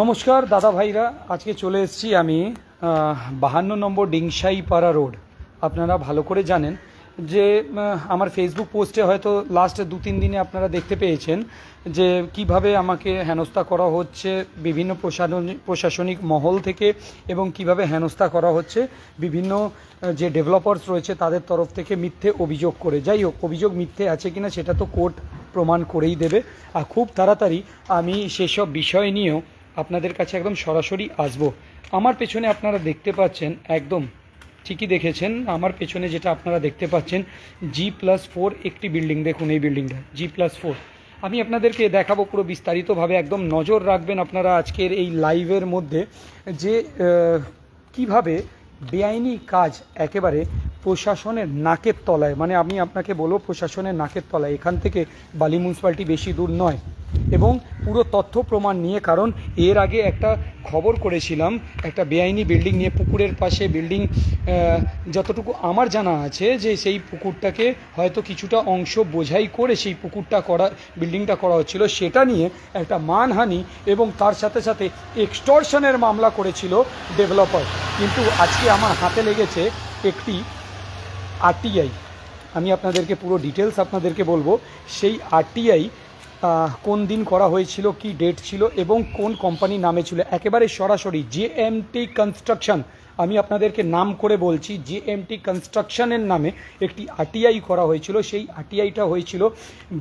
নমস্কার, দাদা ভাইরা। আজকে চলে এসেছি আমি বাহান্ন নম্বর ডিংসাইপাড়া রোড। আপনারা ভালো করে জানেন যে আমার ফেসবুক পোস্টে হয়তো লাস্ট দু তিন দিনে আপনারা দেখতে পেয়েছেন যে, কীভাবে আমাকে হেনস্থা করা হচ্ছে, বিভিন্ন প্রশাসনিক মহল থেকে এবং কীভাবে হেনস্থা করা হচ্ছে, বিভিন্ন যে ডেভেলপার্স রয়েছে তাদের তরফ থেকে মিথ্যে অভিযোগ করে। যাই হোক, অভিযোগ মিথ্যে আছে কিনা সেটা তো কোর্ট প্রমাণ করেই দেবে। আর খুব তাড়াতাড়ি আমি সেসব বিষয় নিয়েও আপনাদের কাছে একদম সরাসরি আসব। আমার পেছনে আপনারা দেখতে পাচ্ছেন, একদম ঠিকই দেখেছেন, আমার পেছনে যেটা আপনারা দেখতে পাচ্ছেন জি প্লাস ফোর একটি বিল্ডিং দেখুন এই বিল্ডিংটা জি প্লাস ফোর আমি আপনাদেরকে দেখাবো পুরো বিস্তারিতভাবে, একদম নজর রাখবেন আপনারা আজকের এই লাইভের মধ্যে যে কীভাবে বেআইনি কাজ একেবারে প্রশাসনের নাকের তলায় মানে আমি আপনাকে বলব প্রশাসনের নাকের তলায়, এখান থেকে বালি মিউনিসিপ্যালিটি বেশি দূর নয়। এবং পুরো তথ্য প্রমাণ নিয়ে, কারণ এর আগে একটা খবর করেছিলাম, একটা বেআইনি বিল্ডিং নিয়ে পুকুরের পাশে বিল্ডিং যতটুকু আমার জানা আছে যে সেই পুকুরটাকে হয়তো কিছুটা অংশ বোঝাই করে সেই পুকুরটা করা, বিল্ডিংটা করা হচ্ছিল, সেটা নিয়ে একটা মানহানি এবং তার সাথে সাথে এক্সটর্শনের মামলা করেছিল ডেভেলপার। কিন্তু আজকে আমার হাতে লেগেছে একটি আরটিআই। আমি আপনাদেরকে পুরো ডিটেলস আপনাদেরকে বলব, সেই আরটিআই কোন দিন করা হয়েছিল, কি ডেট ছিল এবং কোন কোম্পানির নামে ছিল। একেবারে সরাসরি জেএমটি কনস্ট্রাকশন আমি আপনাদেরকে নাম করে বলছি জেএমটি কনস্ট্রাকশনের নামে একটি আরটিআই করা হয়েছিল। সেই আরটিআইটা হয়েছিল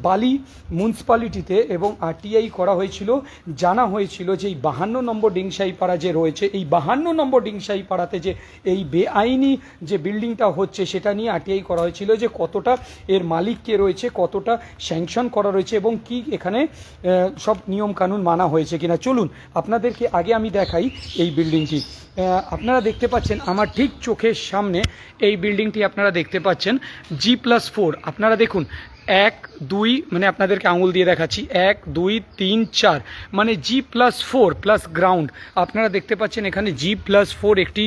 বালি মিউনিসিপ্যালিটিতে এবং আরটিআই করা হয়েছিল, জানা হয়েছিল যে এই বাহান্ন নম্বর ডিংসাইপাড়া যে রয়েছে, এই বাহান্ন নম্বর ডিংসাইপাড়াতে যে এই বেআইনি যে বিল্ডিংটা হচ্ছে, সেটা নিয়ে আরটিআই করা হয়েছিল যে কতটা এর মালিক কে রয়েছে, কতটা স্যাংশন করা রয়েছে এবং কি এখানে সব নিয়ম কানুন মানা হয়েছে কিনা। চলুন, আপনাদেরকে আগে আমি দেখাই এই বিল্ডিংটি। আপনারা দেখতে পাচ্ছেন আমার ঠিক চোখের সামনে এই বিল্ডিংটি আপনারা দেখতে পাচ্ছেন জি প্লাস ফোর আপনারা দেখুন এক, দুই মানে আপনাদেরকে আঙুল দিয়ে দেখাচ্ছি। এক, দুই, তিন, চার মানে G plus four plus ground আপনারা দেখতে পাচ্ছেন এখানে জি প্লাস ফোর একটি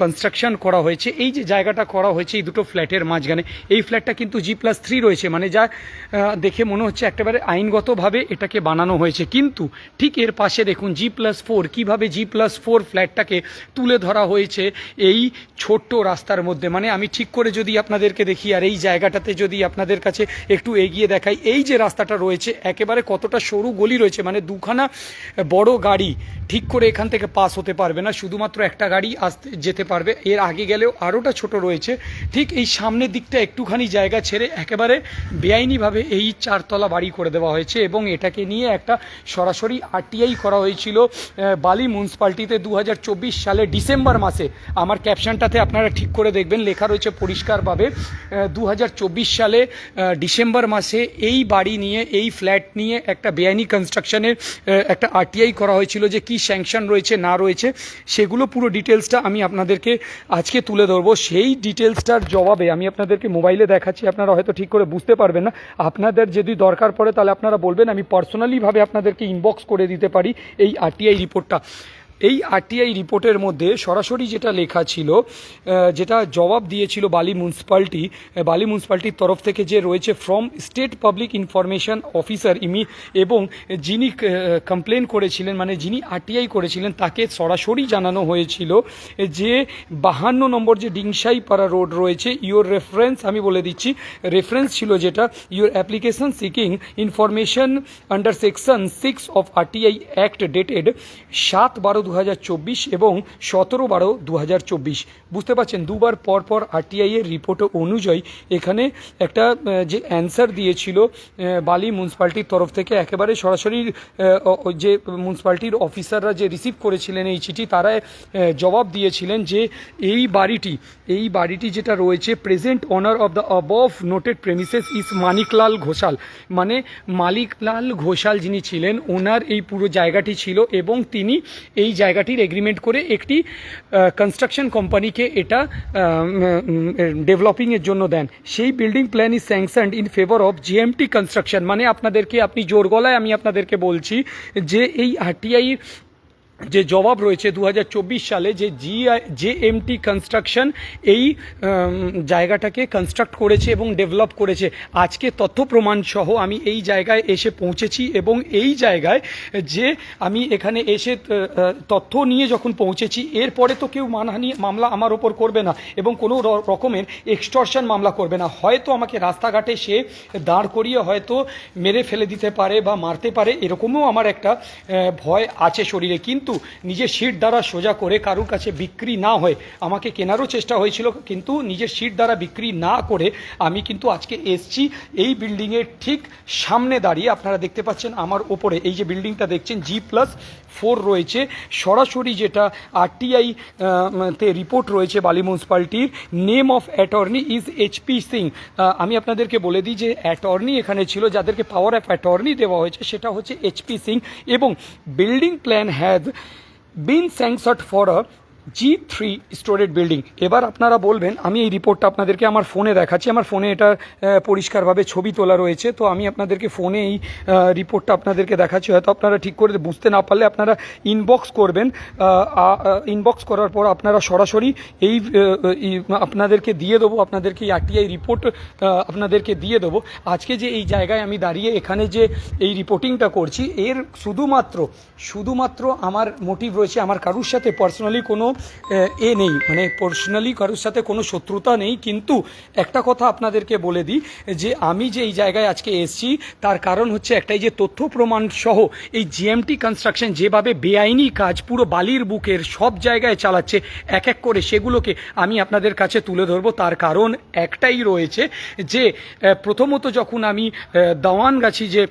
কনস্ট্রাকশন করা হয়েছে। এই যে জায়গাটা করা হয়েছে, এই দুটো ফ্ল্যাটের মাঝখানে, এই ফ্ল্যাটটা কিন্তু জি প্লাস থ্রি রয়েছে। মানে যা দেখে মনে হচ্ছে একেবারে আইনগতভাবে এটাকে বানানো হয়েছে। কিন্তু ঠিক এর পাশে দেখুন জি প্লাস ফোর কীভাবে জি প্লাস ফোর ফ্ল্যাটটাকে তুলে ধরা হয়েছে এই ছোট্ট রাস্তার মধ্যে। মানে আমি ঠিক করে যদি আপনাদেরকে দেখি, আর এই জায়গাটাতে যদি আপনাদের কাছে একটু এগিয়ে দেখাই। এই যে রাস্তাটা রয়েছে, একেবারে কতটা সরু গলি রয়েছে মানে দুখানা বড় গাড়ি ঠিক করে এখান থেকে পাস হতে পারবে না। শুধুমাত্র একটা গাড়ি আসতে যেতে পারবে। এর আগে গেলেও আরোটা ছোট রয়েছে। ঠিক এই সামনের দিকটা একটুখানি জায়গা ছেড়ে একেবারে বেআইনিভাবে এই চারতলা বাড়ি করে দেওয়া হয়েছে এবং এটাকে নিয়ে একটা সরাসরি আরটিআই করা হয়েছিল বালি মিউনিসিপ্যালিটিতে দু সালে ডিসেম্বর মাসে। আমার ক্যাপশনটাতে আপনারা ঠিক করে দেখবেন, লেখা রয়েছে পরিষ্কারভাবে দু হাজার চব্বিশ সালে ডিসেম্বর মাসে এই বাড়ি নিয়ে, এই ফ্ল্যাট নিয়ে একটা বেআইনি কনস্ট্রাকশনের একটা আরটিআই করা হয়েছিল যে কি স্যাংশন রয়েছে, না রয়েছে, সেগুলো পুরো ডিটেলসটা আমি আপনাদেরকে আজকে তুলে ধরবো। সেই ডিটেলসটার জবাবে আমি আপনাদেরকে মোবাইলে দেখাচ্ছি, আপনারা হয়তো ঠিক করে বুঝতে পারবেন না। আপনাদের যদি দরকার পড়ে, তাহলে আপনারা বলবেন, আমি পার্সোনালিভাবে আপনাদেরকে ইনবক্স করে দিতে পারি এই আরটিআই রিপোর্টটা এই আরটিআই রিপোর্টের মধ্যে সরাসরি যেটা লেখা ছিল যেটা জবাব দিয়েছিল বালি মিউনিসিপ্যালিটি বালি মিউনিসিপ্যালিটির তরফ থেকে যে রয়েছে from state public information officer ইমি এবং যিনি কমপ্লেন করেছিলেন মানে যিনি আরটিআই করেছিলেন, তাকে সরাসরি জানানো হয়েছিল যে বাহান্ন নম্বর যে ডিংসাইপাড়া রোড রয়েছে ইওর রেফারেন্স আমি বলে দিচ্ছি রেফারেন্স ছিল যেটা your application seeking information under section six of RTI act dated সাত বারো দু এবং সতেরো বারো দু বুঝতে পারছেন, দুবার পর পর আরটিআই এর রিপোর্ট অনুযায়ী এখানে একটা যে অ্যান্সার দিয়েছিল বালি মিউনিসিপ্যালিটির তরফ থেকে, একেবারে সরাসরি যে মিউনিসিপ্যালিটির অফিসাররা যে রিসিভ করেছিলেন এই চিঠি তারা জবাব দিয়েছিলেন যে এই বাড়িটি এই বাড়িটি যেটা রয়েছে present owner of the above noted premises is Maniklal Ghoshal মানে মালিকলাল ঘোষাল যিনি ছিলেন, ওনার এই পুরো জায়গাটি ছিল এবং তিনি এই জায়গাটির এগ্রিমেন্ট করে একটি কনস্ট্রাকশন কোম্পানিকে এটা ডেভেলপিংয়ের জন্য দেন। সেই building plan is sanctioned in favour of GMT construction মানে আপনাদেরকে, আপনি জোর গলায় আমি আপনাদেরকে বলছি যে এই আরটিআই যে জবাব রয়েছে দু হাজার চব্বিশ সালে যে জি জে এমটি কনস্ট্রাকশন এই জায়গাটাকে কনস্ট্রাক্ট করেছে এবং ডেভেলপ করেছে। আজকে তথ্য প্রমাণ সহ আমি এই জায়গায় এসে পৌঁছেছি এবং এই জায়গায় যে আমি এখানে এসে তথ্য নিয়ে যখন পৌঁছেছি, এরপরে তো কেউ মানহানি, মামলা আমার ওপর করবে না এবং কোনো রকমের এক্সটর্শন মামলা করবে না। হয়তো আমাকে রাস্তাঘাটে সে দাঁড় করিয়ে হয়তো মেরে ফেলে দিতে পারে বা মারতে পারে, এরকমও আমার একটা ভয় আছে শরীরে। কিন্তু নিজের সিট দ্বারা সোজা করে কারুর কাছে বিক্রি না হয়ে, আমাকে কেনারও চেষ্টা হয়েছিল, কিন্তু নিজের সিট দ্বারা বিক্রি না করে আমি কিন্তু আজকে এসছি। এই বিল্ডিংয়ের ঠিক সামনে দাঁড়িয়ে আপনারা দেখতে পাচ্ছেন আমার ওপরে, এই যে বিল্ডিংটা দেখছেন জি প্লাস ফোর রয়েছে। সরাসরি যেটা আরটিআই তে রিপোর্ট রয়েছে বালি মিউনিসিপালিটির name of attorney is HP Singh আমি আপনাদেরকে বলে দিই যে অ্যাটর্নি এখানে ছিল, যাদেরকে পাওয়ার অফ অ্যাটর্নি দেওয়া হয়েছে, সেটা হচ্ছে এইচপি সিং এবং building plan has been sanctioned for a G three storied building এবার আপনারা বলবেন, আমি এই রিপোর্টটা আপনাদেরকে আমার ফোনে দেখাচ্ছি। আমার ফোনে এটা পরিষ্কারভাবে ছবি তোলা রয়েছে। তো আমি আপনাদেরকে ফোনে এই রিপোর্টটা আপনাদেরকে দেখাচ্ছি। হয়তো আপনারা ঠিক করে বুঝতে না পারলে আপনারা ইনবক্স করবেন। ইনবক্স করার পর আপনারা সরাসরি এই আপনাদেরকে দিয়ে দেবো, আপনাদেরকে এই আরটিআই রিপোর্ট আপনাদেরকে দিয়ে দেবো। আজকে যে এই জায়গায় আমি দাঁড়িয়ে এখানে যে এই রিপোর্টিংটা করছি, এর শুধুমাত্র শুধুমাত্র আমার মোটিভ রয়েছে, আমার কারুর সাথে পার্সোনালি কোনো এ নেই। মানে পার্সোনালি কারোর সাথে কোনো শত্রুতা নেই। কিন্তু একটা কথা আপনাদেরকে বলে দিই যে আমি যে এই জায়গায় আজকে এসেছি তার কারণ হচ্ছে একটাই যে তথ্য প্রমাণ সহ এই জিএমটি কনস্ট্রাকশন যেভাবে বেআইনি কাজ পুরো বালির বুকের সব জায়গায় চালাচ্ছে এক এক করে সেগুলোকে আমি আপনাদের কাছে তুলে ধরবো। তার কারণ একটাই রয়েছে যে প্রথমত যখন আমি আহ, দাওয়ানগাছি যে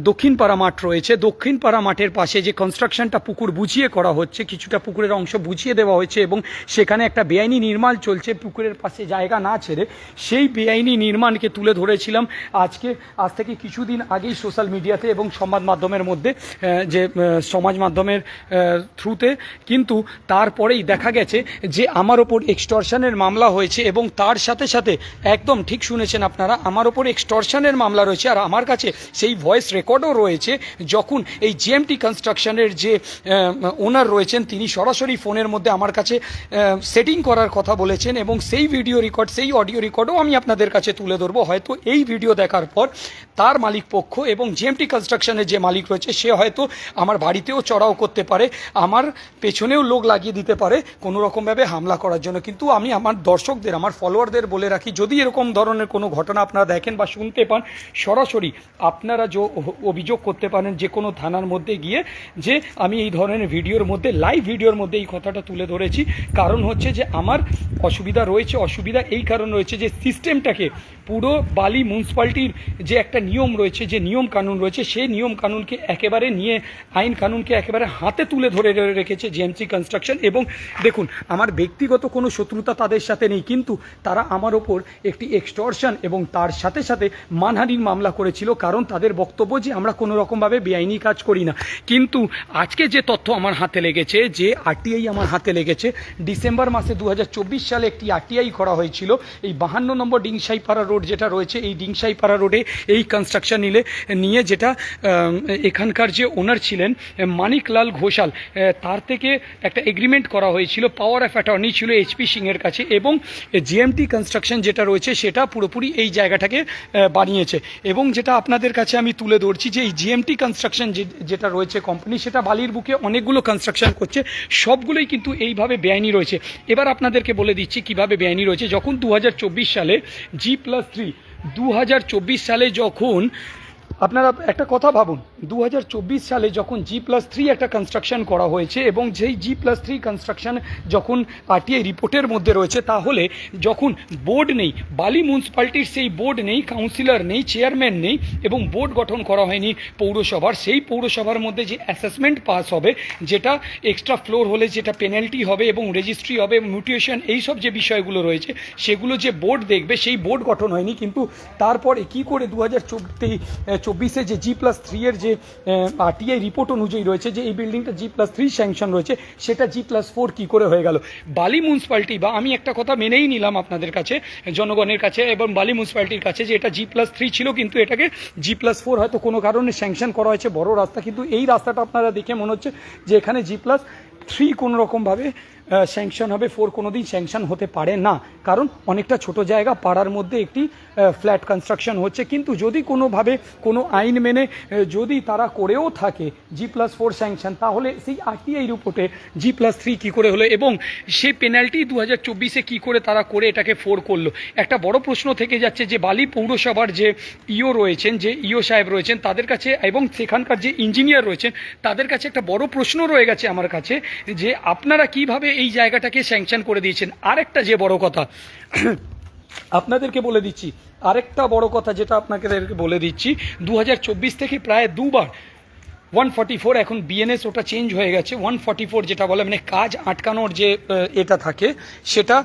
দক্ষিণপাড়া মাঠ রয়েছে দক্ষিণপাড়া মাঠের পাশে যে কনস্ট্রাকশনটা পুকুর বুঝিয়ে করা হচ্ছে কিছুটা পুকুরের অংশ বুঝিয়ে দেওয়া হয়েছে এবং সেখানে একটা বেআইনি নির্মাণ চলছে, পুকুরের পাশে জায়গা না ছেড়ে। সেই বেআইনি নির্মাণকে তুলে ধরেছিলাম আজকে, আজ থেকে কিছুদিন আগেই সোশ্যাল মিডিয়াতে এবং সংবাদ মাধ্যমের মধ্যে যে সমাজ মাধ্যমের থ্রুতে। কিন্তু তারপরেই দেখা গেছে যে আমার ওপর এক্সটর্শনের মামলা হয়েছে এবং তার সাথে সাথে, একদম ঠিক শুনেছেন আপনারা, আমার ওপর এক্সটর্শনের মামলা রয়েছে। আর আমার কাছে সেই ভয়েস রেকর্ডও রয়েছে যখন এই জিএমটি কনস্ট্রাকশনের যে ওনার রয়েছেন, তিনি সরাসরি ফোনের মধ্যে আমার কাছে সেটিং করার কথা বলেছেন এবং সেই ভিডিও রেকর্ড সেই অডিও রেকর্ডও আমি আপনাদের কাছে তুলে ধরবো। হয়তো এই ভিডিও দেখার পর তার মালিক পক্ষ এবং জিএমটি কনস্ট্রাকশনের যে মালিক রয়েছে, সে হয়তো আমার বাড়িতেও চড়াও করতে পারে, আমার পেছনেও লোক লাগিয়ে দিতে পারে, কোনো রকমভাবে হামলা করার জন্য। কিন্তু আমি আমার দর্শকদের, আমার ফলোয়ারদের বলে রাখি, যদি এরকম ধরনের কোনো ঘটনা আপনারা দেখেন বা শুনতে পান, সরাসরি আপনারা যে অভিযোগ করতে পারেন যে কোনো থানার মধ্যে গিয়ে, যে আমি এই ধরনের ভিডিওর মধ্যে লাইভ ভিডিওর মধ্যে এই কথাটা তুলে ধরেছি। কারণ হচ্ছে যে আমার অসুবিধা রয়েছে, অসুবিধা এই কারণ রয়েছে যে সিস্টেমটাকে পুরো বালি মিউনিসিপালিটির যে একটা নিয়ম রয়েছে, যে নিয়ম কানুন রয়েছে, সেই নিয়ম কানুনকে একেবারে নিয়ে, আইন কানুনকে একেবারে হাতে তুলে ধরে রেখেছে জিএমসি কনস্ট্রাকশন এবং দেখুন, আমার ব্যক্তিগত কোনো শত্রুতা তাদের সাথে নেই, কিন্তু তারা আমার ওপর একটি এক্সটর্শন এবং তার সাথে সাথে মানহানির মামলা করেছিল, কারণ তাদের বক্তব্য যে আমরা কোনো রকমভাবে বেআইনি কাজ করি না। কিন্তু আজকে যে তথ্য আমার হাতে লেগেছে, যে আরটিআই আমার হাতে লেগেছে, ডিসেম্বর মাসে দু হাজার চব্বিশ সালে একটি আরটিআই করা হয়েছিল। এই বাহান্ন নম্বর ডিংসাইপাড়া রোড যেটা রয়েছে, এই ডিংসাইপাড়া রোডে এই কনস্ট্রাকশন নিলে, নিয়ে যেটা এখানকার যে ওনার ছিলেন মানিকলাল ঘোষাল তার থেকে একটা এগ্রিমেন্ট করা হয়েছিল। পাওয়ার অফ অ্যাটর্নি ছিল এইচপি সিংয়ের কাছে এবং জিএমটি কনস্ট্রাকশন যেটা রয়েছে, সেটা পুরোপুরি এই জায়গাটাকে বানিয়েছে। এবং যেটা আপনাদের কাছে আমি তুলে ধরছি যে, এই জিএমটি কনস্ট্রাকশন যেটা রয়েছে কোম্পানি সেটা বালির বুকে অনেকগুলো কনস্ট্রাকশন করছে। সবগুলোই কিন্তু এইভাবে বেআইনি রয়েছে। এবার আপনাদেরকে বলে দিচ্ছি কীভাবে বেআইনি রয়েছে। যখন দু হাজার চব্বিশ সালে জি প্লাস থ্রি দু হাজার চব্বিশ সালে যখন আপনারা একটা কথা ভাবুন দু হাজার চব্বিশ সালে যখন জি প্লাস থ্রি একটা কনস্ট্রাকশন করা হয়েছে এবং যেই জি প্লাস থ্রি কনস্ট্রাকশন যখন আরটিআই রিপোর্টের মধ্যে রয়েছে, তাহলে যখন বোর্ড নেই, বালি মিউনিসিপালিটির সেই বোর্ড নেই কাউন্সিলর নেই চেয়ারম্যান নেই এবং বোর্ড গঠন করা হয়নি পৌরসভার, সেই পৌরসভার মধ্যে যে অ্যাসেসমেন্ট পাস হবে, যেটা এক্সট্রা ফ্লোর হলে যেটা পেনাল্টি হবে এবং রেজিস্ট্রি হবে মিউটেশন এইসব যে বিষয়গুলো রয়েছে, সেগুলো যে বোর্ড দেখবে, সেই বোর্ড গঠন হয়নি। কিন্তু তারপরে কি করে দু হাজার চব্বিশে যে জি প্লাস থ্রি এর যে আরটিআই রিপোর্ট অনুযায়ী রয়েছে যে এই বিল্ডিংটা জি প্লাস থ্রি স্যাংশন রয়েছে। সেটা জি প্লাস ফোর কী করে হয়ে গেল? বালি মিউনিসিপ্যালিটি বা আমি একটা কথা মেনেই নিলাম আপনাদের কাছে, জনগণের কাছে, এবং বালি মিউনিসিপ্যালিটির কাছে যে এটা জি প্লাস থ্রি ছিল, কিন্তু এটাকে জি প্লাস ফোর হয়তো কোনো কারণে স্যাংশন করা হয়েছে, বড় রাস্তা। কিন্তু এই রাস্তাটা আপনারা দেখে মনে হচ্ছে যে এখানে জি প্লাস থ্রি কোনো রকমভাবে স্যাংশন হবে ফোর কোনো দিন স্যাংশন হতে পারে না। কারণ অনেকটা ছোট জায়গা, পাড়ার মধ্যে একটি ফ্ল্যাট কনস্ট্রাকশন হচ্ছে। কিন্তু যদি কোনোভাবে কোনো আইন মেনে যদি তারা করেও থাকে জি প্লাস ফোর স্যাংশন তাহলে সেই আরটিআই রিপোর্টে জি প্লাস থ্রি কী করে হলো এবং সেই পেনাল্টি দু হাজার চব্বিশে কী করে তারা করে এটাকে ফোর করল? একটা বড় প্রশ্ন থেকে যাচ্ছে যে বালি পৌরসভার যে ইও রয়েছেন, যে ইও সাহেব রয়েছেন, তাদের কাছে এবং সেখানকার যে ইঞ্জিনিয়ার রয়েছেন, তাদের কাছে একটা বড় প্রশ্ন রয়ে গেছে আমার কাছে যে আপনারা কীভাবে জায়গাটাকে স্যাংশন করে দিয়েছেন। আরেকটা যে বড় কথা, আপনাদেরকে বলে দিচ্ছি, আরেকটা বড় কথা যেটা আপনাকে বলে দিচ্ছি দু হাজার চব্বিশ থেকে প্রায় দুবার ওয়ান ফর্টি ফোর, এখন বিএনএস ওটা চেঞ্জ হয়ে গেছে। ওয়ান ফর্টি ফোর যেটা বলে মানে কাজ আটকানোর যে এটা থাকে, সেটা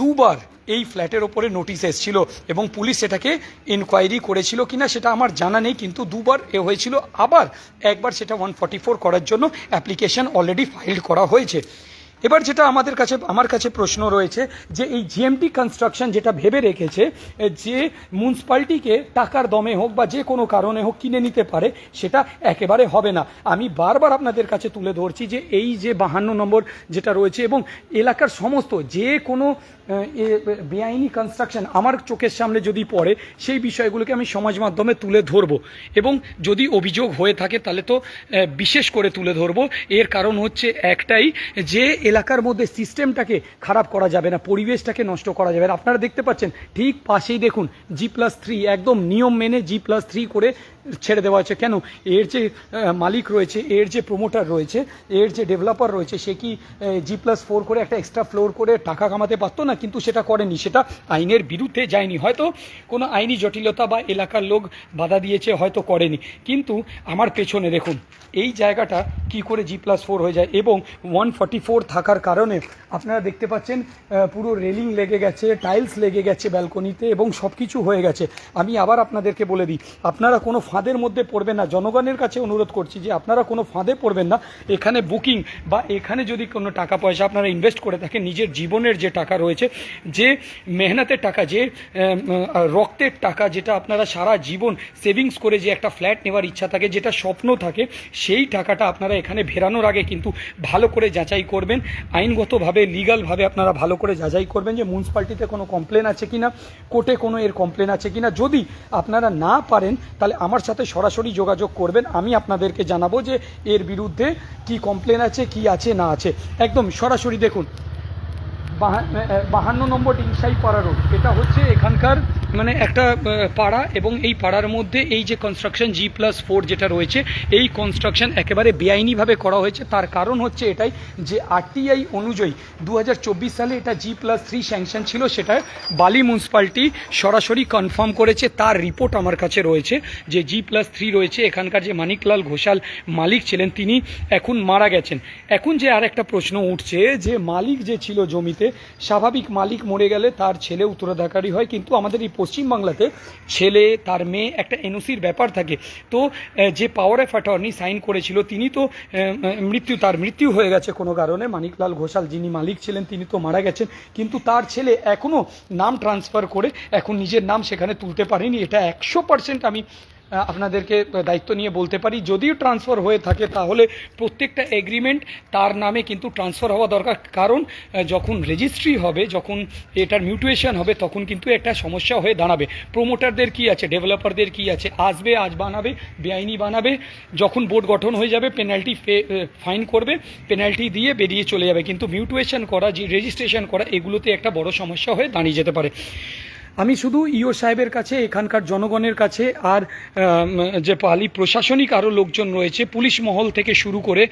দুবার এই ফ্ল্যাটের ওপরে নোটিশ এসেছিল এবং পুলিশ সেটাকে ইনকোয়ারি করেছিল কিনা সেটা আমার জানা নেই, কিন্তু দুবার এ হয়েছিল। আবার একবার সেটা ওয়ান ফর্টি ফোর করার জন্য অ্যাপ্লিকেশন অলরেডি ফাইল করা হয়েছে। এবার যেটা আমাদের কাছে, আমার কাছে প্রশ্ন রয়েছে যে এই জিএমটি কনস্ট্রাকশন যেটা ভেবে রেখেছে যে মিউনিসিপ্যালিটিকে টাকার দমে হোক বা যে কোনো কারণে হোক কিনে নিতে পারে, সেটা একেবারে হবে না। আমি বারবার আপনাদের কাছে তুলে ধরছি যে এই যে বাহান্ন নম্বর যেটা রয়েছে এবং এলাকার সমস্ত যে কোনো বেআইনি কনস্ট্রাকশন আমার চোখের সামনে যদি পড়ে, সেই বিষয়গুলোকে আমি সমাজ মাধ্যমে তুলে ধরবো। এবং যদি অভিযোগ হয়ে থাকে, তাহলে তো বিশেষ করে তুলে ধরবো। এর কারণ হচ্ছে একটাই, যে এলাকার মধ্যে সিস্টেমটাকে খারাপ করা যাবে না, পরিবেশটাকে নষ্ট করা যাবে না। আপনারা দেখতে পাচ্ছেন, ঠিক পাশেই দেখুন জি প্লাস থ্রি একদম নিয়ম মেনে জি প্লাস থ্রি করে ছেড়ে দেওয়া হয়েছে। কেন? এর যে মালিক রয়েছে, এর যে প্রমোটার রয়েছে, এর যে ডেভেলপার রয়েছে, সে কি জি প্লাস ফোর করে একটা এক্সট্রা ফ্লোর করে টাকা কামাতে পারতো না? কিন্তু সেটা করেনি। সেটা আইনের বিরুদ্ধে যায়নি। হয়তো কোনো আইনি জটিলতা বা এলাকার লোক বাধা দিয়েছে, হয়তো করেনি। কিন্তু আমার পেছনে দেখুন, এই জায়গাটা কি করে জি প্লাস ফোর হয়ে যায় এবং ওয়ান ফর্টি ফোর থাকার কারণে আপনারা দেখতে পাচ্ছেন পুরো রেলিং লেগে গেছে টাইলস লেগে গেছে ব্যালকনিতে এবং সব কিছু হয়ে গেছে। আমি আবার আপনাদেরকে বলে দিই, আপনারা কোনো ফাঁদের মধ্যে পড়বেন না। জনগণের কাছে অনুরোধ করছি যে আপনারা কোনো ফাঁদে পড়বেন না। এখানে বুকিং বা এখানে যদি কোনো টাকা পয়সা আপনারা ইনভেস্ট করে থাকেন, নিজের জীবনের যে টাকা রয়েছে, যে মেহনতের টাকা, যে রক্তের টাকা যেটা আপনারা সারা জীবন সেভিংস করে যে একটা ফ্ল্যাট নেওয়ার ইচ্ছা থাকে, যেটা স্বপ্ন থাকে, সেই টাকাটা আপনারা এখানে ভেরানোর আগে কিন্তু ভালো করে যাচাই করবেন। আইনগতভাবে, লিগালভাবে আপনারা ভালো করে যাচাই করবেন যে মিউনিসিপ্যালিটিতে কোনো কমপ্লেন আছে কিনা কোর্টে কোনো এর কমপ্লেন আছে কিনা। যদি আপনারা না পারেন, তাহলে আমার সাথে সরাসরি যোগাযোগ করবেন। আমি আপনাদেরকে জানাব যে এর বিরুদ্ধে কি কমপ্লেন আছে, কি আছে, না আছে। একদম সরাসরি দেখুন। বাহান্ন নম্বর ডিংসাই পাড়া রোড। এটা হচ্ছে এখানকার মানে একটা পাড়া এবং এই পাড়ার মধ্যে এই যে কনস্ট্রাকশন জি প্লাস ফোর যেটা রয়েছে, এই কনস্ট্রাকশন একেবারে বেআইনিভাবে করা হয়েছে। তার কারণ হচ্ছে এটাই যে আরটিআই অনুযায়ী দু হাজার চব্বিশ সালে এটা জি প্লাস থ্রি স্যাংশন ছিল, সেটা বালি মিউনিসিপ্যালিটি সরাসরি কনফার্ম করেছে। তার রিপোর্ট আমার কাছে রয়েছে যে জি প্লাস থ্রি রয়েছে। এখানকার যে মানিকলাল ঘোষাল মালিক ছিলেন, তিনি এখন মারা গেছেন। এখন যে আর একটা প্রশ্ন উঠছে যে মালিক যে ছিল জমিতে স্বাভাবিক মালিক মরে গেলে তার ছেলে উত্তরাধিকারী হয়, কিন্তু আমাদের এই পশ্চিমবাংলাতে ছেলে, তার মেয়ে একটা এনওসির ব্যাপার থাকে। তো যে পাওয়ার অফ অ্যাটর্নি সাইন করেছিল, তিনি তো মৃত্যু, তার মৃত্যু হয়ে গেছে কোনো কারণে। মানিকলাল ঘোষাল যিনি মালিক ছিলেন, তিনি তো মারা গেছেন। কিন্তু তার ছেলে এখনও নাম ট্রান্সফার করে, এখন নিজের নাম সেখানে তুলতে পারেনি। এটা একশো পার্সেন্ট আমি আপনাদেরকে দায়িত্ব নিয়ে বলতে পারি, যদিও ট্রান্সফার হয়ে থাকে, তাহলে প্রত্যেকটা এগ্রিমেন্ট তার নামে কিন্তু ট্রান্সফার হওয়া দরকার। কারণ যখন রেজিস্ট্রি হবে, যখন এটার মিউটুয়েশন হবে, তখন কিন্তু একটা সমস্যা হয়ে দাঁড়াবে। প্রোমোটারদের কি আছে ডেভেলপারদের কি আছে, আসবে, আজ বানাবে, বেআইনি বানাবে, যখন বোর্ড গঠন হয়ে যাবে পেনাল্টি ফাইন করবে পেনাল্টি দিয়ে বেরিয়ে চলে যাবে। কিন্তু মিউটুয়েশন করা, যে রেজিস্ট্রেশন করা, এগুলোতে একটা বড় সমস্যা হয়ে দাঁড়িয়ে যেতে পারে। আমি শুধু ইও সাহেবের কাছে, এখানকার জনগণের কাছে আর যে পালি প্রশাসনিক আরও লোকজন রয়েছে, পুলিশ মহল থেকে শুরু করে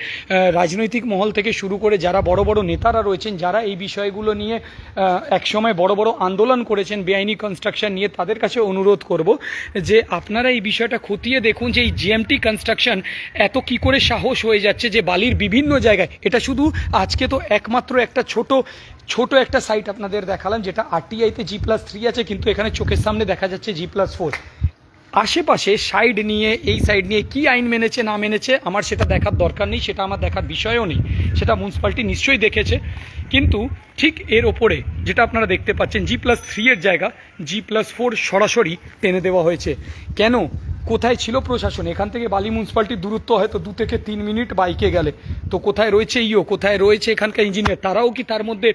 রাজনৈতিক মহল থেকে শুরু করে যারা বড় বড় নেতারা রয়েছেন, যারা এই বিষয়গুলো নিয়ে একসময় বড় বড় আন্দোলন করেছেন, বেআইনি কনস্ট্রাকশন নিয়ে, তাদের কাছে অনুরোধ করব যে আপনারা এই বিষয়টা খতিয়ে দেখুন যে এই জিএমটি কনস্ট্রাকশন এত কি করে সাহস হয়ে যাচ্ছে যে বালির বিভিন্ন জায়গায়, এটা শুধু আজকে তো একমাত্র একটা ছোট ছোট একটা সাইট আপনাদের দেখালাম, যেটা আরটিআইতে জি প্লাস থ্রি আছে, কিন্তু এখানে চোখের সামনে দেখা যাচ্ছে জি প্লাস ফোর আশেপাশে সাইড নিয়ে, এই সাইড নিয়ে কি আইন মেনেছে, না মেনেছে, আমার সেটা দেখার দরকার নেই, সেটা আমার দেখার বিষয়ও নেই। সেটা মিউনিসিপ্যালিটি নিশ্চয়ই দেখেছে। কিন্তু ঠিক এর ওপরে, যেটা আপনারা দেখতে পাচ্ছেন জি প্লাস থ্রি এর জায়গা জি প্লাস ফোর সরাসরি টেনে দেওয়া হয়েছে। কেন? কোথায় ছিল প্রশাসন? এখান থেকে বালি মিউনিসিপ্যালিটির দূরত্ব হয়তো দু থেকে তিন মিনিট বাইকে গেলে। তো কোথায় রয়েছে ইও? কোথায় রয়েছে এখানকার ইঞ্জিনিয়ার তারাও কি তার মধ্যে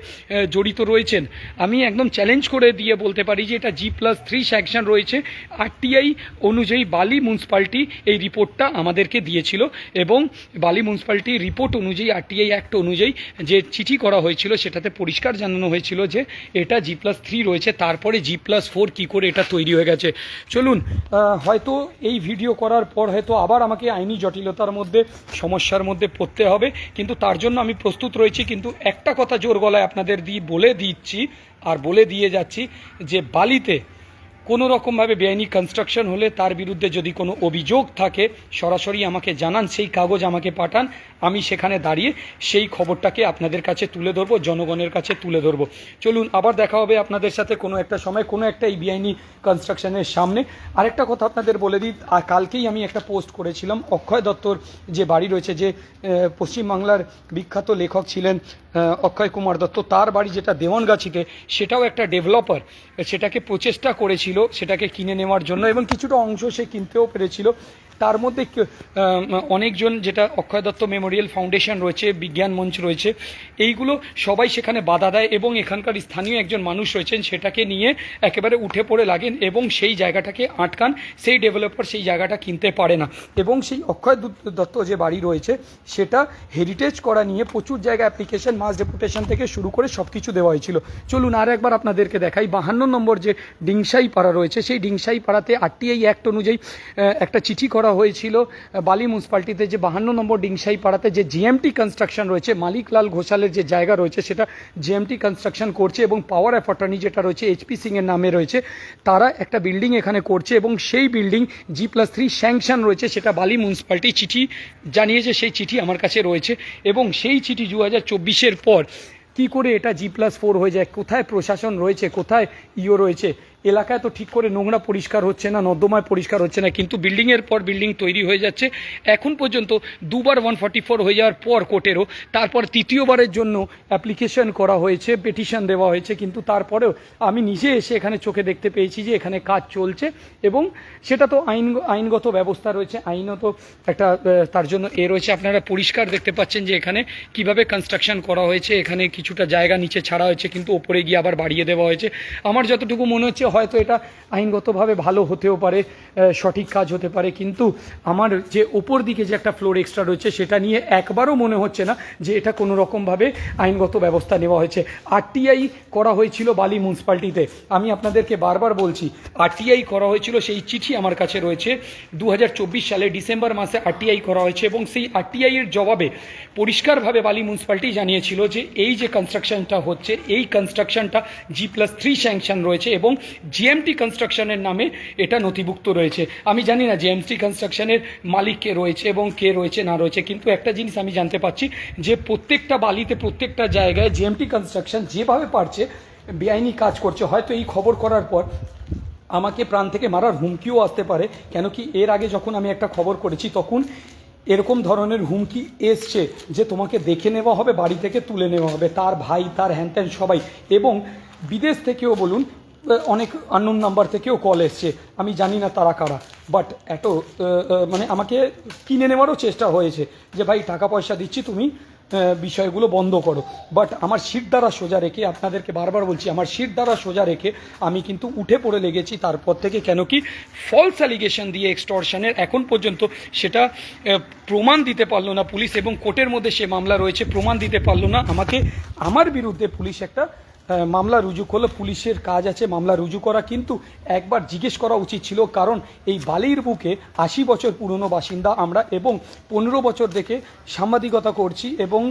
জড়িত রয়েছেন? আমি একদম চ্যালেঞ্জ করে দিয়ে বলতে পারি যে এটা জি প্লাস থ্রি স্যাংশন রয়েছে। আরটিআই অনুযায়ী বালি মিউনিসিপ্যালিটি এই রিপোর্টটা আমাদেরকে দিয়েছিল এবং বালি মিউনিসিপ্যালিটি রিপোর্ট অনুযায়ী আরটিআই অ্যাক্ট অনুযায়ী যে চিঠি করা হয়েছিল সেটাতে পরিষ্কার জানানো হয়েছিল যে এটা জি প্লাস থ্রি রয়েছে। তারপরে জি প্লাস ফোর কী করে এটা তৈরি হয়ে গেছে। চলুন হয়তো এই ভিডিও করার পর হয়তো আবার আমাকে আইনি জটিলতার মধ্যে, সমস্যার মধ্যে পড়তে হবে। কিন্তু তার জন্য আমি প্রস্তুত রয়েছি। কিন্তু একটা কথা জোর গলায় আপনাদের দিয়ে বলে দিচ্ছি, আর বলে দিয়ে যাচ্ছি যে বালিতে কোনো রকমভাবে বেআইনি কনস্ট্রাকশন হলে তার বিরুদ্ধে যদি কোনো অভিযোগ থাকে, সরাসরি আমাকে জানান, সেই কাগজ আমাকে পাঠান, আমি সেখানে দাঁড়িয়ে সেই খবরটাকে আপনাদের কাছে তুলে ধরবো, জনগণের কাছে তুলে ধরবো। চলুন, আবার দেখা হবে আপনাদের সাথে কোনো একটা সময়, কোনো একটা এই বেআইনি কনস্ট্রাকশনের সামনে। আরেকটা কথা আপনাদের বলে দিই কালকেই আমি একটা পোস্ট করেছিলাম, অক্ষয় দত্তর যে বাড়ি রয়েছে, যে পশ্চিমবাংলার বিখ্যাত লেখক ছিলেন অক্ষয় কুমার দত্ত, তার বাড়ি যেটা দেওয়ানগাছিতে, সেটাও একটা ডেভেলপার। সেটাকে প্রচেষ্টা করেছিল, সেটাকে কিনে নেওয়ার জন্য, এবং কিছুটা অংশ সে কিনতেও পেরেছিল। তার মধ্যে অনেকজন যেটা অক্ষয় দত্ত মেমোরিয়াল ফাউন্ডেশন রয়েছে, বিজ্ঞান মঞ্চ রয়েছে, এইগুলো সবাই সেখানে বাধা দেয় এবং এখানকার স্থানীয় একজন মানুষ রয়েছেন, সেটাকে নিয়ে একেবারে উঠে পড়ে লাগেন এবং সেই জায়গাটাকে আটকান, সেই ডেভেলপার সেই জায়গাটা কিনতে পারে না। এবং সেই অক্ষয় দত্ত যে বাড়ি রয়েছে, সেটা হেরিটেজ করা নিয়ে প্রচুর জায়গা অ্যাপ্লিকেশন মাস ডেপুটেশন থেকে শুরু করে সব কিছু দেওয়া হয়েছিল। চলুন আর একবার আপনাদেরকে দেখাই, বাহান্ন নম্বর যে ডিংসাই পাড়া রয়েছে, সেই ডিংসাই পাড়াতে আরটিআই অ্যাক্ট অনুযায়ী একটা চিঠি করা হয়েছিল। বালি মিউনিসিপ্যালিটিতে যে বাহান্ন নম্বর ডিংসাই পাড়াতে যে জিএমটি কনস্ট্রাকশন রয়েছে মালিকলাল ঘোষালের যে জায়গা রয়েছে, সেটা জিএমটি কনস্ট্রাকশন করছে এবং পাওয়ার অফ অ্যাটর্নি যেটা রয়েছে এইচপি সিং এর নামে রয়েছে, তারা একটা বিল্ডিং এখানে করছে এবং সেই building G plus three sanction রয়েছে, সেটা বালি মিউনিসিপ্যালিটি চিঠি জানিয়েছে, সেই চিঠি আমার কাছে রয়েছে এবং সেই চিঠি দু হাজার চব্বিশের পর কি করে এটা জি প্লাস ফোর হয়ে যায়, কোথায় প্রশাসন রয়েছে, কোথায় ইও রয়েছে এলাকায় তো ঠিক করে নোংরা পরিষ্কার হচ্ছে না, নর্দমায় পরিষ্কার হচ্ছে না, কিন্তু বিল্ডিংয়ের পর বিল্ডিং তৈরি হয়ে যাচ্ছে। এখন পর্যন্ত দুবার ওয়ান ফর্টি ফোর হয়ে যাওয়ার পর কোর্টেরও তারপর তৃতীয়বারের জন্য অ্যাপ্লিকেশন করা হয়েছে পিটিশন দেওয়া হয়েছে, কিন্তু তারপরেও আমি নিজে এসে এখানে চোখে দেখতে পেয়েছি যে এখানে কাজ চলছে এবং সেটা তো আইন, আইনগত ব্যবস্থা রয়েছে, আইনত একটা তার জন্য এ রয়েছে। আপনারা পরিষ্কার দেখতে পাচ্ছেন যে এখানে কীভাবে কনস্ট্রাকশন করা হয়েছে, এখানে কিছুটা জায়গা নিচে ছাড়া হয়েছে, কিন্তু ওপরে গিয়ে আবার বাড়িয়ে দেওয়া হয়েছে। আমার যতটুকু মনে হচ্ছে হয়তো এটা আইনগতভাবে ভালো হতেও পারে সঠিক কাজ হতে পারে, কিন্তু আমার যে ওপর দিকে যে একটা ফ্লোর এক্সট্রা রয়েছে সেটা নিয়ে একবারও মনে হচ্ছে না যে এটা কোনো রকমভাবে আইনগত ব্যবস্থা নেওয়া হয়েছে। আরটিআই করা হয়েছিল বালি মিউনিসিপ্যালিটিতে আমি আপনাদেরকে বারবার বলছি আরটিআই করা হয়েছিল সেই চিঠি আমার কাছে রয়েছে। দু হাজার চব্বিশ সালে ডিসেম্বর মাসে আরটিআই করা হয়েছে এবং সেই আরটিআই এর জবাবে পরিষ্কারভাবে বালি মিউনিসিপ্যালিটি জানিয়েছিল যে এই যে কনস্ট্রাকশনটা হচ্ছে, এই কনস্ট্রাকশনটা জি প্লাস থ্রি স্যাংশন রয়েছে এবং জিএমটি কনস্ট্রাকশনের নামে এটা নথিভুক্ত রয়েছে। আমি জানি না জিএমটি কনস্ট্রাকশনের মালিক কে রয়েছে এবং কে রয়েছে, না রয়েছে, কিন্তু একটা জিনিস আমি জানতে পারছি যে প্রত্যেকটা বালিতে, প্রত্যেকটা জায়গায় জিএমটি কনস্ট্রাকশন যেভাবে পারছে, বেআইনি কাজ করছে। হয়তো এই খবর করার পর আমাকে প্রাণ থেকে মারার হুমকিও আসতে পারে কেন কি এর আগে যখন আমি একটা খবর করেছি, তখন এরকম ধরনের হুমকি এসছে যে তোমাকে দেখে নেওয়া হবে, বাড়ি থেকে তুলে নেওয়া হবে, তার ভাই, তার হ্যান সবাই। এবং বিদেশ থেকেও বলুন অনেক আননোন নাম্বার থেকেও কল এসছে। আমি জানি না তারা কারা। বাট এত মানে আমাকে কিনে নেওয়ারও চেষ্টা হয়েছে যে, ভাই, টাকা পয়সা দিচ্ছি তুমি বিষয়গুলো বন্ধ করো। বাট আমার সিট দ্বারা সোজা রেখে আপনাদেরকে বারবার বলছি, আমার সিট দ্বারা সোজা রেখে আমি কিন্তু উঠে পড়ে লেগেছি। তারপর থেকে কেন কি ফলস অ্যালিগেশন দিয়ে এক্সটর্শনের এখন পর্যন্ত সেটা প্রমাণ দিতে পারল না পুলিশ এবং কোর্টের মধ্যে সে মামলা রয়েছে, প্রমাণ দিতে পারল না। আমাকে, আমার বিরুদ্ধে পুলিশ একটা মামলা রুজু করল পুলিশের কাজ আছে, মামলা রুজু করা। কিন্তু একবার জিজ্ঞেস করা উচিত ছিল, কারণ এই বালির বুকে আশি বছর পুরনো বাসিন্দা আমরা এবং পনেরো বছর থেকে সাংবাদিকতা করছি এবং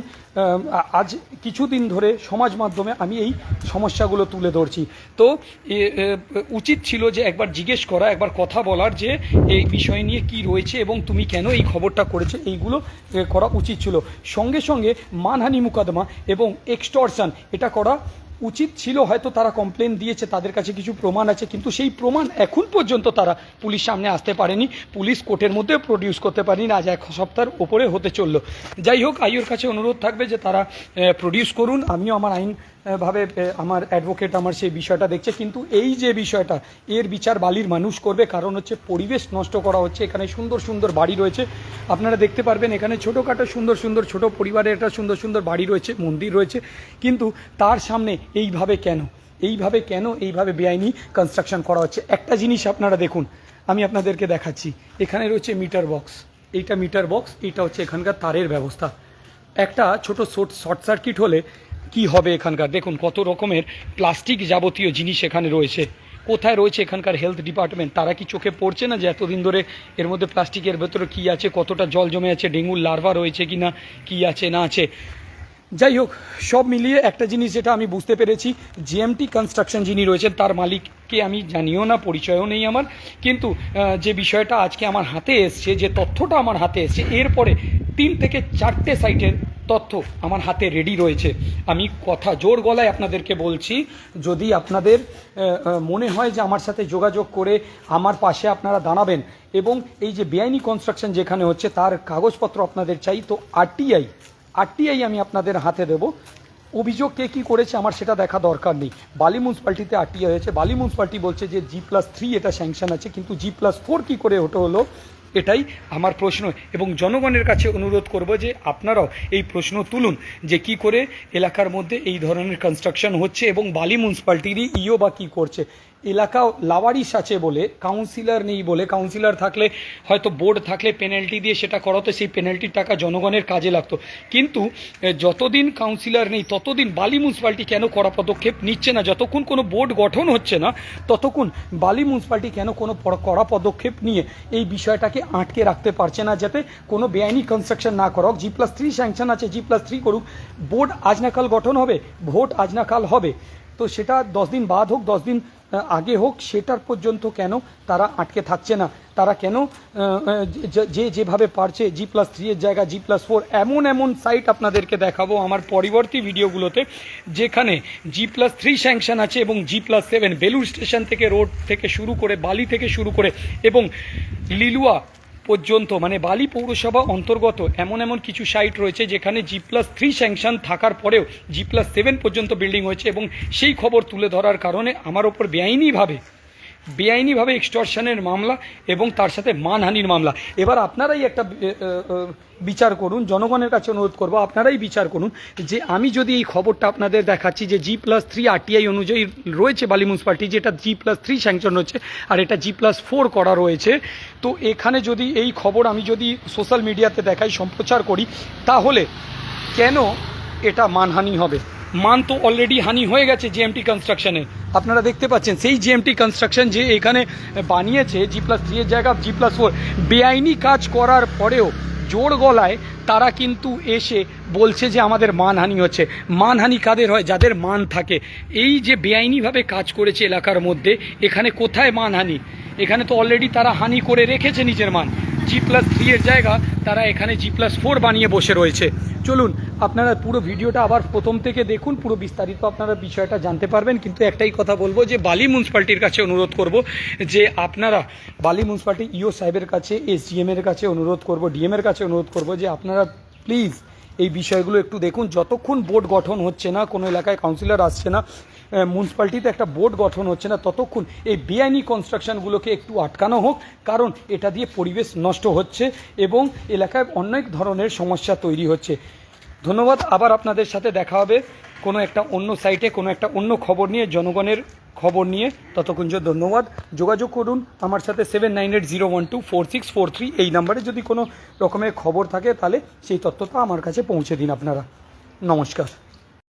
আজ কিছুদিন ধরে সমাজ মাধ্যমে আমি এই সমস্যাগুলো তুলে ধরছি। তো উচিত ছিল যে একবার জিজ্ঞেস করা, একবার কথা বলার যে এই বিষয় নিয়ে কি রয়েছে এবং তুমি কেন এই খবরটা করেছ, এইগুলো করা উচিত ছিল। সঙ্গে সঙ্গে মানহানি মুকদ্দমা এবং এক্সটর্শন এটা করা উচিত ছিল হয়তো তারা কমপ্লেন দিয়েছে, তাদের কাছে কিছু প্রমাণ আছে, কিন্তু সেই প্রমাণ এখন পর্যন্ত তারা পুলিশ সামনে আসতে পারেনি। পুলিশ কোর্টের মধ্যে প্রডিউস করতে পারেনি, আজ এক সপ্তাহের ওপরে হতে চলল। যাই হোক, আইওর কাছে অনুরোধ থাকবে যে তারা প্রডিউস করুন। আমিও আমার আইন ভাবে আমার অ্যাডভোকেট আমার সেই বিষয়টা দেখছে, কিন্তু এই যে বিষয়টা, এর বিচার বালির মানুষ করবে, কারণ হচ্ছে পরিবেশ নষ্ট করা হচ্ছে, এখানে সুন্দর সুন্দর বাড়ি রয়েছে। আপনারা দেখতে পারবেন, এখানে ছোটোখাটো সুন্দর সুন্দর ছোট পরিবারের একটা সুন্দর সুন্দর বাড়ি রয়েছে, মন্দির রয়েছে, কিন্তু তার সামনে এইভাবে কেন? এইভাবে কেন এইভাবে বেআইনি কনস্ট্রাকশন করা হচ্ছে? একটা জিনিস আপনারা দেখুন, আমি আপনাদেরকে দেখাচ্ছি। এখানে রয়েছে মিটার বক্স এইটা মিটার বক্স এইটা হচ্ছে এখানকার তারের ব্যবস্থা। একটা ছোট শর্ট সার্কিট হলে কি হবে এখানকার? দেখুন, কত রকমের প্লাস্টিক যাবতীয় জিনিস এখানে রয়েছে। কোথায় রয়েছে এখানকার হেলথ ডিপার্টমেন্ট তারা কি চোখে পড়ছে না যে এতদিন ধরে এর মধ্যে প্লাস্টিকের ভেতরে কি আছে? কতটা জল জমে আছে? ডেঙ্গুর লার্ভা রয়েছে কি না কী আছে, না আছে? যাই হোক, সব মিলিয়ে একটা জিনিস যেটা আমি বুঝতে পেরেছি জিএমটি কনস্ট্রাকশন যিনি রয়েছেন, তার মালিককে আমি জানিও না, পরিচয়ও নেই আমার। কিন্তু যে বিষয়টা আজকে আমার হাতে এসছে, যে তথ্যটা আমার হাতে এসছে, এরপরে তিন থেকে চারটে সাইটের তথ্য আমার হাতে রেডি রয়েছে। আমি কথা জোর গলায় আপনাদেরকে বলছি, যদি আপনাদের মনে হয় যে আমার সাথে যোগাযোগ করে আমার পাশে আপনারা দাঁড়াবেন, এবং এই যে বেআইনি কনস্ট্রাকশন যেখানে হচ্ছে, তার কাগজপত্র আপনাদের চাই, তো আরটিআই আরটিআই আমি আপনাদের হাতে দেব। অভিযোগ কে কী করেছে আমার সেটা দেখা দরকার নেই। বালি মিউনিসিপ্যালিটিতে আরটিআই হয়েছে। বালি মিউনিসিপ্যালিটি বলছে যে জি প্লাস থ্রি এটা স্যাংশন আছে, কিন্তু জি প্লাস ফোর কী করে ওটা হলো, এটাই আমার প্রশ্ন। এবং জনগণের কাছে অনুরোধ করব যে আপনারাও এই প্রশ্ন তুলুন যে কি করে এলাকার মধ্যে এই ধরনের কনস্ট্রাকশন হচ্ছে এবং বালি মিউনিসিপ্যালিটিরই ইও বা কী করছে। এলাকা লাওয়ারিস আছে বলে কাউন্সিলর নেই বলে কাউন্সিলর থাকলে হয়তো বোর্ড থাকলে পেনাল্টি দিয়ে সেটা করাতো, সেই পেনাল্টির টাকা জনগণের কাজে লাগতো। কিন্তু যতদিন কাউন্সিলর নেই, ততদিন বালি মিউনিসিপ্যালিটি কেন কড়া পদক্ষেপ নিচ্ছে না? যতক্ষণ কোনো বোর্ড গঠন হচ্ছে না, ততক্ষণ বালি মিউনিসিপ্যালিটি কেন কোনো কড়া পদক্ষেপ নিয়ে এই বিষয়টাকে আটকে রাখতে পারছে না, যাতে কোনো বেআইনি কনস্ট্রাকশন না করক। জি প্লাস থ্রি স্যাংশন আছে জি প্লাস থ্রি করুক। বোর্ড আজ না কাল গঠন হবে ভোট আজ না কাল হবে। তো সেটা দশ দিন বাদ হোক, দশ দিন আগে হোক, সেটার পর্যন্ত কেন তারা আটকে থাকছে না? তারা কেন যে যেভাবে পারছে জি প্লাস থ্রি এর জায়গা জি প্লাস ফোর এমন এমন সাইট আপনাদেরকে দেখাবো আমার পরবর্তী ভিডিওগুলোতে, যেখানে জি প্লাস থ্রি স্যাংশন আছে এবং G plus seven Belur station থেকে রোড থেকে শুরু করে, বালি থেকে শুরু করে এবং লিলুয়া পর্যন্ত মানে বালি পৌরসভা অন্তর্গত এমন এমন কিছু সাইট রয়েছে যেখানে জি প্লাস থ্রি স্যাংশন থাকার পরেও জি প্লাস সেভেন পর্যন্ত বিল্ডিং হয়েছে এবং সেই খবর তুলে ধরার কারণে আমার ওপর বেআইনিভাবে বেআইনিভাবে এক্সটর্শনের মামলা এবং তার সাথে মানহানির মামলা। এবার আপনারাই একটা বিচার করুন, জনগণের কাছে অনুরোধ করব, আপনারাই বিচার করুন যে আমি যদি এই খবরটা আপনাদের দেখাচ্ছি যে জি প্লাস থ্রি আরটিআই অনুযায়ী রয়েছে বালি মিউনিসিপালিটি যেটা জি প্লাস থ্রি স্যাংশন হচ্ছে আর এটা জি প্লাস ফোর করা রয়েছে, তো এখানে যদি এই খবর আমি যদি সোশ্যাল মিডিয়াতে দেখাই, সম্প্রচার করি, তাহলে কেন এটা মানহানি হবে? মান তো অলরেডি হানি হয়ে গেছে জিএমটি কনস্ট্রাকশনে আপনারা দেখতে পাচ্ছেন, সেই জিএমটি কনস্ট্রাকশন যে এখানে বানিয়েছে জি প্লাস থ্রি এর জায়গা জি প্লাস ফোর বেআইনি কাজ করার পরেও জোর গলায় তারা কিন্তু এসে বলছে যে আমাদের মানহানি হচ্ছে। মানহানি কাদের হয়? যাদের মান থাকে। এই যে বেআইনিভাবে কাজ করেছে এলাকার মধ্যে, এখানে কোথায় মানহানি? এখানে তো অলরেডি তারা হানি করে রেখেছে নিজের মান। জি প্লাস থ্রি এর জায়গা তারা এখানে জি প্লাস ফোর বানিয়ে বসে রয়েছে। চলুন, আপনারা পুরো ভিডিওটা আবার প্রথম থেকে দেখুন, পুরো বিস্তারিত আপনারা বিষয়টা জানতে পারবেন। কিন্তু একটাই কথা বলব যে বালি মিউনিসিপ্যালিটির কাছে অনুরোধ করব যে আপনারা বালি মিউনিসিপ্যালিটি ইও সাহেবের কাছে এসডিএম এর কাছে অনুরোধ করব ডিএম এর কাছে অনুরোধ করব যে আপনারা প্লিজ এই বিষয়গুলো একটু দেখুন। যতক্ষণ বোর্ড গঠন হচ্ছে না, কোনো এলাকায় কাউন্সিলর আসছে না মিউনিসিপ্যালিটিতে একটা বোর্ড গঠন হচ্ছে না, ততক্ষণ এই বেআইনি কনস্ট্রাকশনগুলোকে একটু আটকানো হোক, কারণ এটা দিয়ে পরিবেশ নষ্ট হচ্ছে এবং এলাকায় অনেক ধরনের সমস্যা তৈরি হচ্ছে। ধন্যবাদ। আবার আপনাদের সাথে দেখা হবে। কোনো একটা অন্য সাইটে কোনো একটা অন্য খবর নিয়ে জনগণের খবর নিয়ে ততক্ষণ যে ধন্যবাদ। যোগাযোগ করুন আমার সাথে seven nine eight zero one two four six four three এই নাম্বারে যদি কোনো রকমের খবর থাকে তাহলে সেই তথ্যটা আমার কাছে পৌঁছে দিন আপনারা। নমস্কার।